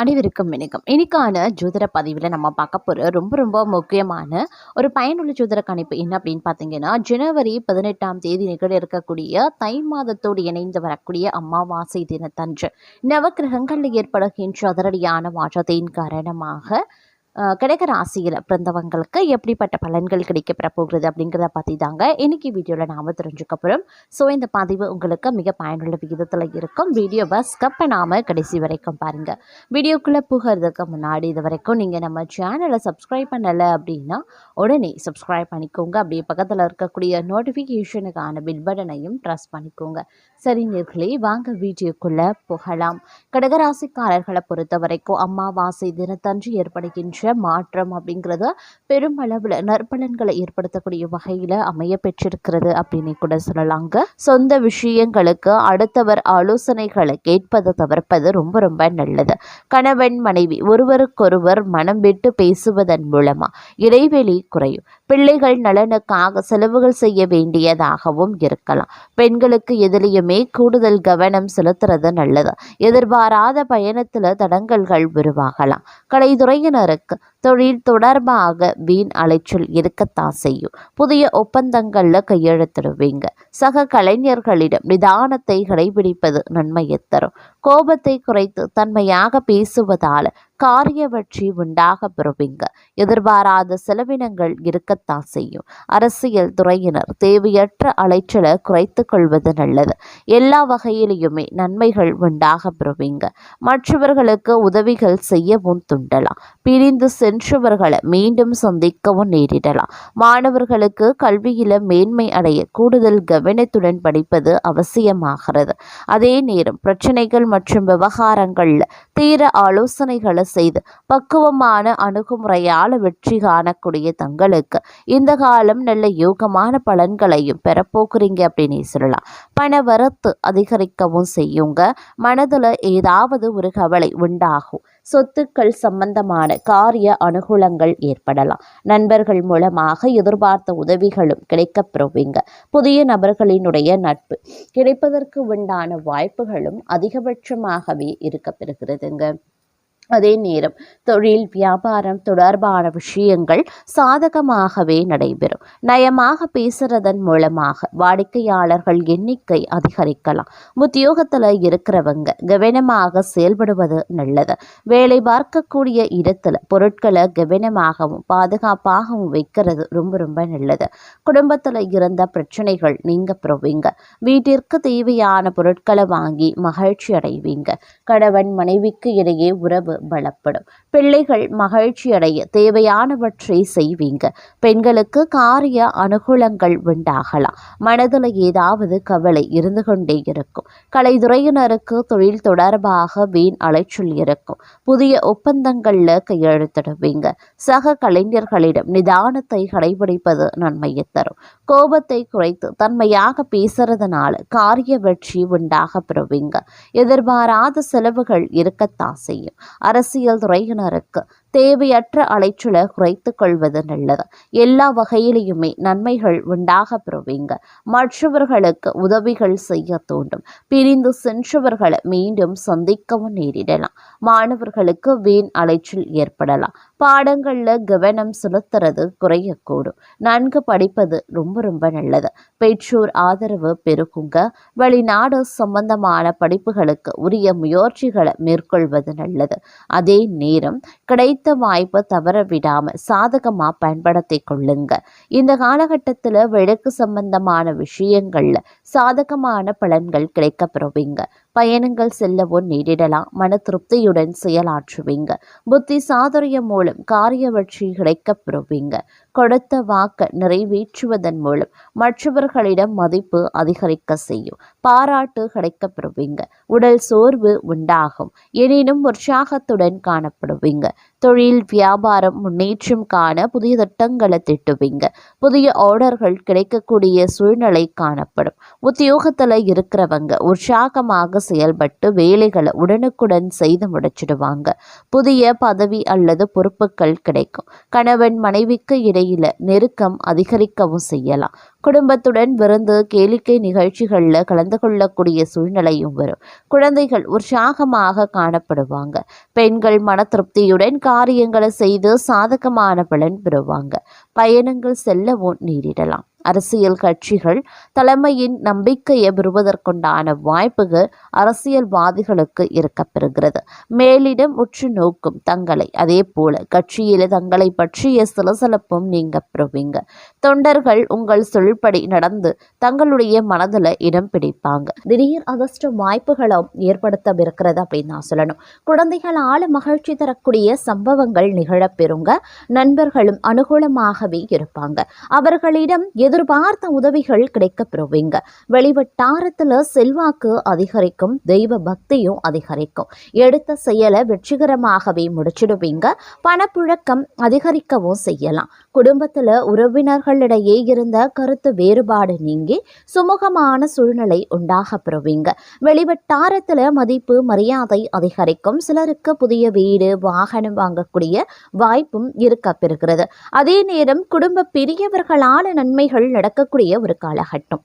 அனைவருக்கும் வணக்கம். இன்னைக்கான ஜோதிட பதிவில் நம்ம பார்க்க போகிற ரொம்ப ரொம்ப முக்கியமான ஒரு பயனுள்ள ஜோதிட கணிப்பு என்ன அப்படின்னு பார்த்தீங்கன்னா ஜனவரி பதினெட்டாம் தேதி நிகழ இருக்கக்கூடிய தை மாதத்தோடு இணைந்து வரக்கூடிய அமாவாசை தினத்தன்று. நவக்கிரகங்களில் ஏற்படுகின்ற அதிரடியான மாற்றத்தின் காரணமாக கிடைக்கிற கடக ராசியில் பிறந்தவங்களுக்கு எப்படிப்பட்ட பலன்கள் கிடைக்கப்பெற போகிறது அப்படிங்கிறத பற்றி தாங்க இன்றைக்கி வீடியோவில் நாம் தெரிஞ்சுக்க போகிறோம் ஸோ இந்த பதிவு உங்களுக்கு மிக பயனுள்ள விகிதத்தில் இருக்கும். வீடியோவை ஸ்கப் பண்ணாமல் கடைசி வரைக்கும் பாருங்கள் வீடியோக்குள்ளே புகிறதுக்கு முன்னாடி இது வரைக்கும் நீங்கள் நம்ம சேனலை சப்ஸ்கிரைப் பண்ணலை அப்படின்னா உடனே சப்ஸ்கிரைப் பண்ணிக்கோங்க. அப்படியே பக்கத்தில் இருக்கக்கூடிய நோட்டிஃபிகேஷனுக்கான பில் பட்டனையும் ப்ரெஸ் பண்ணிக்கோங்க. சரி நேர்களே வாங்க வீடியோக்குள்ளே போகலாம். கடகராசிக்காரர்களை பொறுத்த வரைக்கும் அம்மாவாசை தினத்தன்று ஏற்படுகின்ற மாற்றம் அப்படிங்கிறது பெருமளவில் நற்பலன்களை ஏற்படுத்தக்கூடிய வகையில் அமைய பெற்றிருக்கிறது அப்படின்னு கூட சொல்லலாங்க. சொந்த விஷயங்களுக்கு அடுத்தவர் ஆலோசனைகளை கேட்பதை தவிர்ப்பது ரொம்ப ரொம்ப நல்லது. கணவன் மனைவி ஒருவருக்கொருவர் மனம் விட்டு பேசுவதன் மூலமா இடைவெளி குறையும். பிள்ளைகள் நலனுக்காக செலவுகள் செய்ய வேண்டியதாகவும் இருக்கலாம். பெண்களுக்கு எதிலையுமே கூடுதல் கவனம் செலுத்துறது நல்லது. எதிர்பாராத பயணத்துல தடங்கல்கள் உருவாகலாம். கலைத்துறையினருக்கு ласка, தொழில் தொடர்பாக வீண் அலைச்சல் இருக்கத்தான் செய்யும். புதிய ஒப்பந்தங்களில் கையெழுத்திடுவீங்க. சக கலைஞர்களிடம் நிதானத்தை கடைபிடிப்பது நன்மையை தரும். கோபத்தை குறைத்து தன்மையாக பேசுவதால் காரிய வெற்றி உண்டாக பெறுவீங்க. எதிர்பாராத செலவினங்கள் இருக்கத்தான் செய்யும். அரசியல் துறையினர் தேவையற்ற அலைச்சலை குறைத்து கொள்வது நல்லது. எல்லா வகையிலையுமே நன்மைகள் உண்டாக பெறுவீங்க. மற்றவர்களுக்கு உதவிகள் செய்யவும் துண்டலாம். பிரிந்து சென்றவர்களை மீண்டும் சந்திக்கவும் நேரிடலாம். மாணவர்களுக்கு கல்வியில மேன்மை அடைய கூடுதல் கவனத்துடன் படிப்பது அவசியமாகிறது. அதே நேரம் பிரச்சனைகள் மற்றும் விவகாரங்களில் தீர ஆலோசனைகளை செய்து பக்குவமான அணுகுமுறையால் வெற்றி காணக்கூடிய தங்களுக்கு இந்த காலம் நல்ல யோகமான பலன்களையும் பெறப்போக்குறீங்க அப்படின்னு சொல்லலாம். பண வரத்து அதிகரிக்கவும் செய்யுங்க. மனதில் ஏதாவது ஒரு கவலை உண்டாகும். சொத்துக்கள் சம்பந்தமான காரிய அனுகூலங்கள் ஏற்படலாம். நண்பர்கள் மூலமாக எதிர்பார்த்த உதவிகளும் கிடைக்கப்பெறுவீங்க. புதிய நபர்களினுடைய நட்பு கிடைப்பதற்கு உண்டான வாய்ப்புகளும் அதிகபட்சமாகவே இருக்கப்பெறுகிறதுங்க. அதே நேரம் தொழில் வியாபாரம் தொடர்பான விஷயங்கள் சாதகமாகவே நடைபெறும். நயமாக பேசுறதன் மூலமாக வாடிக்கையாளர்கள் எண்ணிக்கை அதிகரிக்கலாம். உத்தியோகத்தில் இருக்கிறவங்க கவனமாக செயல்படுவது நல்லது. வேலை பார்க்கக்கூடிய இடத்துல பொருட்களை கவனமாகவும் பாதுகாப்பாகவும் வைக்கிறது ரொம்ப ரொம்ப நல்லது. குடும்பத்தில் இருந்த பிரச்சனைகள் நீங்க பெறுவீங்க. வீட்டிற்கு தேவையான பொருட்களை வாங்கி மகிழ்ச்சி அடைவீங்க. கணவன் மனைவிக்கு இடையே உறவு பலப்படும். பிள்ளைகள் மகிழ்ச்சி அடைய தேவையானவற்றை செய்வீங்க. பெண்களுக்கு காரிய அனுகூலங்கள் உண்டாகலாம். மனதில் ஏதாவது கவலை இருந்து கொண்டே இருக்கும். கலைத்துறையினருக்கு தொழில் தொடர்பாக வீண் அலைச்சல் இருக்கும். புதிய ஒப்பந்தங்கள்ல கையெழுத்திடுவீங்க. சக கலைஞர்களிடம் நிதானத்தை கடைபிடிப்பது நன்மையை தரும். கோபத்தை குறைத்து தன்மையாக பேசுறதுனால காரிய வெற்றி உண்டாக பெறுவீங்க. எதிர்பாராத செலவுகள் இருக்கத்தான் செய்யும். அரசியல் துறையினருக்கு தேவையற்ற அலைச்சலை குறைத்து கொள்வது நல்லது. எல்லா வகையிலையுமே நன்மைகள் உண்டாக பெறுவீங்க. மற்றவர்களுக்கு உதவிகள் செய்ய தூண்டும் பிரிந்து சென்றவர்களை மீண்டும் சந்திக்கவும் நேரிடலாம். மாணவர்களுக்கு வீண் அலைச்சல் ஏற்படலாம். பாடங்களில் கவனம் செலுத்துறது குறையக்கூடும். நன்கு படிப்பது ரொம்ப ரொம்ப நல்லது. பெற்றோர் ஆதரவு பெருகுங்க வெளிநாடு சம்பந்தமான படிப்புகளுக்கு உரிய முயற்சிகளை மேற்கொள்வது நல்லது. அதே நேரம் கிடைத்த வாய்ப்பை தவற விடாமல் சாதகமாக பயன்படுத்தி கொள்ளுங்க. இந்த காலகட்டத்தில் வழக்கு சம்பந்தமான விஷயங்களில் சாதகமான பலன்கள் கிடைக்கப்பெறுவீங்க பயணங்கள் செல்லவும் நேரிடலாம். மன திருப்தியுடன் செயலாற்றுவீங்க. புத்தி சாதுரியம் மூலம் காரிய வெற்றி கிடைக்கப் பெறுவீங்க. கொடுத்த வாக்க நிறைவேற்றுவதன் மூலம் மற்றவர்களிடம் மதிப்பு அதிகரிக்க செய்யும். பாராட்டு கிடைக்கப்படுவீங்க. உடல் சோர்வு உண்டாகும். எனினும் உற்சாகத்துடன் காணப்படுவீங்க. தொழில் வியாபாரம் முன்னேற்றம் காண புதிய திட்டங்களை திட்டுவீங்க. புதிய ஆர்டர்கள் கிடைக்கக்கூடிய சூழ்நிலை காணப்படும். உத்தியோகத்தில் இருக்கிறவங்க உற்சாகமாக செயல்பட்டு வேலைகளை உடனுக்குடன் செய்து முடிச்சிடுவாங்க. புதிய பதவி அல்லது பொறுப்புகள் கிடைக்கும். கணவன் மனைவிக்கு இடையில நெருக்கம் அதிகரிக்கவும் செய்யலாம். குடும்பத்துடன் விருந்து கேளிக்கை நிகழ்ச்சிகளில் கலந்து கொள்ளக்கூடிய சூழ்நிலையும் வரும். குழந்தைகள் உற்சாகமாக காணப்படுவாங்க. பெண்கள் மன திருப்தியுடன் காரியங்களை செய்து சாதகமான பலன் பெறுவாங்க. பயணங்கள் செல்லவும் நேரிடலாம். அரசியல் கட்சிகள் தலைமையின் நம்பிக்கையை பெறுவதற்குண்டான வாய்ப்புகள் அரசியல்வாதிகளுக்கு இருக்கப்பெறுகிறது. மேலிடம் உற்று நோக்கும் தங்களை அதே போல கட்சியில தங்களை பற்றிய சலசலப்பும் நீங்க பெறுவீங்க. தொண்டர்கள் உங்கள் சொல்படி நடந்து தங்களுடைய மனதில் இடம் பிடிப்பாங்க. திடீர் அதிர்ஷ்ட வாய்ப்புகளும் ஏற்படுத்தவிருக்கிறது அப்படின்னு நான் சொல்லணும். குழந்தைகளால் மகிழ்ச்சி தரக்கூடிய சம்பவங்கள் நிகழப்பெறுங்க நண்பர்களும் அனுகூலமாகவே இருப்பாங்க. அவர்களிடம் எதிர்பார்த்த உதவிகள் கிடைக்கப் பெறுவீங்க வெளிவட்டாரத்தில் செல்வாக்கு அதிகரிக்கும் தெய்வ பக்தியும் அதிகரிக்கும். எடுத்த செயலை வெற்றிகரமாகவே முடிச்சிடுவீங்க. பணப்புழக்கம் அதிகரிக்கவும் செய்யலாம். குடும்பத்தில் உறவினர்களிடையே இருந்த கருத்து வேறுபாடு நீங்கி சுமூகமான சூழ்நிலை உண்டாக பெறுவீங்க வெளிவட்டாரத்தில் மதிப்பு மரியாதை அதிகரிக்கும். சிலருக்கு புதிய வீடு வாகனம் வாங்கக்கூடிய வாய்ப்பும் இருக்க பெறுகிறது அதே நேரம் குடும்ப பெரியவர்களால் நன்மைகள் நடக்கக்கூடிய ஒரு காலகட்டம்.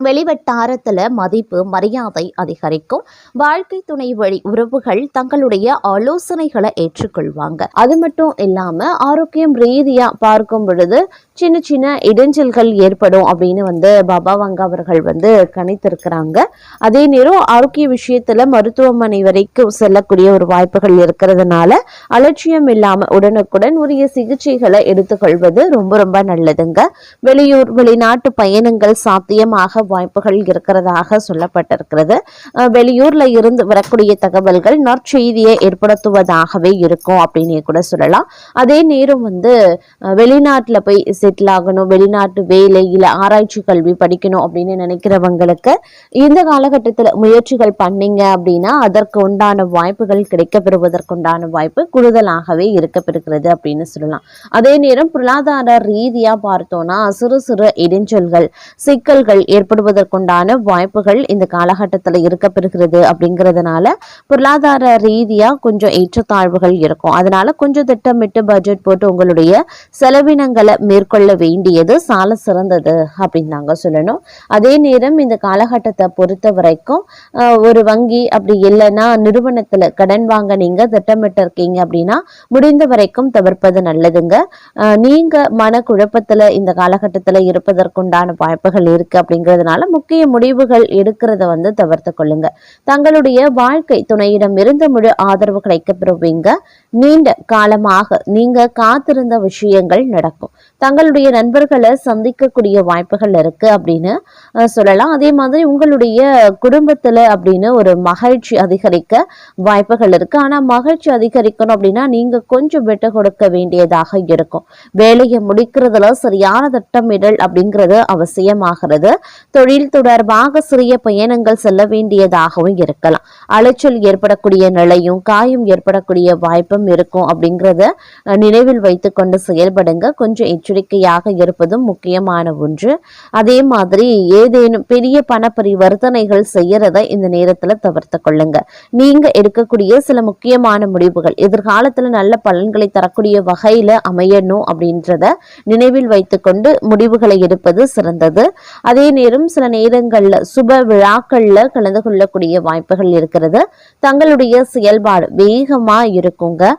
வெளிவட்டாரத்தில் மதிப்பு மரியாதை அதிகரிக்கும். வாழ்க்கை துணை வழி உறவுகள் தங்களுடைய ஆலோசனைகளை ஏற்றுக்கொள்வாங்க. அது மட்டும் இல்லாம ஆரோக்கியம் ரீதியா பார்க்கும் பொழுது சின்ன சின்ன இடைஞ்சல்கள் ஏற்படும் அப்படின்னு வந்து பாபா வங்க அவர்கள் வந்து கணித்திருக்கிறாங்க. அதே நேரம் ஆரோக்கிய விஷயத்துல மருத்துவமனை வரைக்கும் செல்லக்கூடிய ஒரு வாய்ப்புகள் இருக்கிறதுனால அலட்சியம் இல்லாம உடனுக்குடன் உரிய சிகிச்சைகளை எடுத்துக்கொள்வது ரொம்ப ரொம்ப நல்லதுங்க. வெளியூர் வெளிநாட்டு பயணங்கள் சாத்தியமாக வாய்ப்புகள் இருக்கிறதாக சொல்லப்பட்டிருக்கிறது. வெளியூர்ல இருந்து வரக்கூடிய தகவல்கள் நற்செய்தியை ஏற்படுத்துவதாகவே இருக்கும் அப்படின்னு கூட சொல்லலாம். அதே நேரம் வந்து வெளிநாட்டுல போய் செட்டில் ஆகணும் வெளிநாட்டு வேலை இல்லை ஆராய்ச்சி கல்வி படிக்கணும் அப்படின்னு நினைக்கிறவங்களுக்கு இந்த காலகட்டத்தில் முயற்சிகள் பண்ணீங்க அப்படின்னா அதற்கு உண்டான வாய்ப்புகள் கிடைக்க பெறுவதற்குண்டான வாய்ப்பு கூடுதலாகவே இருக்கப்பெறுகிறது அப்படின்னு சொல்லலாம். அதே நேரம் பொருளாதார ரீதியா பார்த்தோம்னா சிறு சிறு இடைஞ்சல்கள் சிக்கல்கள் ஏற்ப ஏற்படுவதற்குண்டான வாய்ப்புகள் இந்த காலகட்டத்தில் இருக்க பெறுகிறது அப்படிங்கிறதுனால பொருளாதார ரீதியாக கொஞ்சம் ஏற்றத்தாழ்வுகள் இருக்கும். அதனால கொஞ்சம் திட்டமிட்டு பட்ஜெட் போட்டு உங்களுடைய செலவினங்களை மேற்கொள்ள வேண்டியது சால சிறந்தது அப்படின்னு நாங்கள் சொல்லணும். அதே நேரம் இந்த காலகட்டத்தை பொறுத்த வரைக்கும் ஒரு வங்கி அப்படி இல்லைன்னா நிறுவனத்தில் கடன் வாங்க நீங்கள் திட்டமிட்டு இருக்கீங்க அப்படின்னா முடிந்த வரைக்கும் தவிர்ப்பது நல்லதுங்க. நீங்க மன குழப்பத்துல இந்த காலகட்டத்தில் இருப்பதற்குண்டான வாய்ப்புகள் இருக்கு இருக்கிறதுனால முக்கிய முடிவுகள் எடுக்கிறத வந்து தவிர்த்து கொள்ளுங்க. தங்களுடைய வாழ்க்கை துணையிடம் இருந்து முழு ஆதரவு கிடைக்க பெறுவீங்க நீண்ட காலமாக நீங்க காத்திருந்த விஷயங்கள் நடக்கும். தங்களுடைய நண்பர்களை சந்திக்கக்கூடிய வாய்ப்புகள் இருக்கு அப்படின்னு சொல்லலாம். அதே மாதிரி உங்களுடைய குடும்பத்துல அப்படின்னு ஒரு மகிழ்ச்சி அதிகரிக்க வாய்ப்புகள் இருக்கு. ஆனா மகிழ்ச்சி அதிகரிக்கணும் அப்படின்னா நீங்க கொஞ்சம் விட்டு கொடுக்க வேண்டியதாக இருக்கும். வேலையை முடிக்கிறதுல சரியான திட்டமிடல் அப்படிங்கிறது அவசியமாகிறது. தொழில் தொடர்பாக சிறிய பயணங்கள் செல்ல வேண்டியதாகவும் இருக்கலாம். அலைச்சல் ஏற்படக்கூடிய நிலையும் காயம் ஏற்படக்கூடிய வாய்ப்பும் இருக்கும் அப்படிங்கிறத நினைவில் வைத்துக்கொண்டு செயல்படுங்க. கொஞ்சம் எச்சரிக்கையாக இருப்பதும் முக்கியமான ஒன்று. அதே மாதிரி ஏதேனும் பெரிய பண பரிவர்த்தனைகள் செய்யறத இந்த நேரத்துல தவிர்த்து கொள்ளுங்க. நீங்க எடுக்கக்கூடிய சில முக்கியமான முடிவுகள் எதிர்காலத்துல நல்ல பலன்களை தரக்கூடிய வகையில அமையணும் அப்படின்றத நினைவில் வைத்துக்கொண்டு முடிவுகளை எடுப்பது சிறந்தது. அதே நேரம் சில நேரங்கள்ல சுப விழாக்கள்ல கலந்து கொள்ளக்கூடிய வாய்ப்புகள் இருக்கிறது. தங்களுடைய செயல்பாடு வேகமா இருக்குங்க.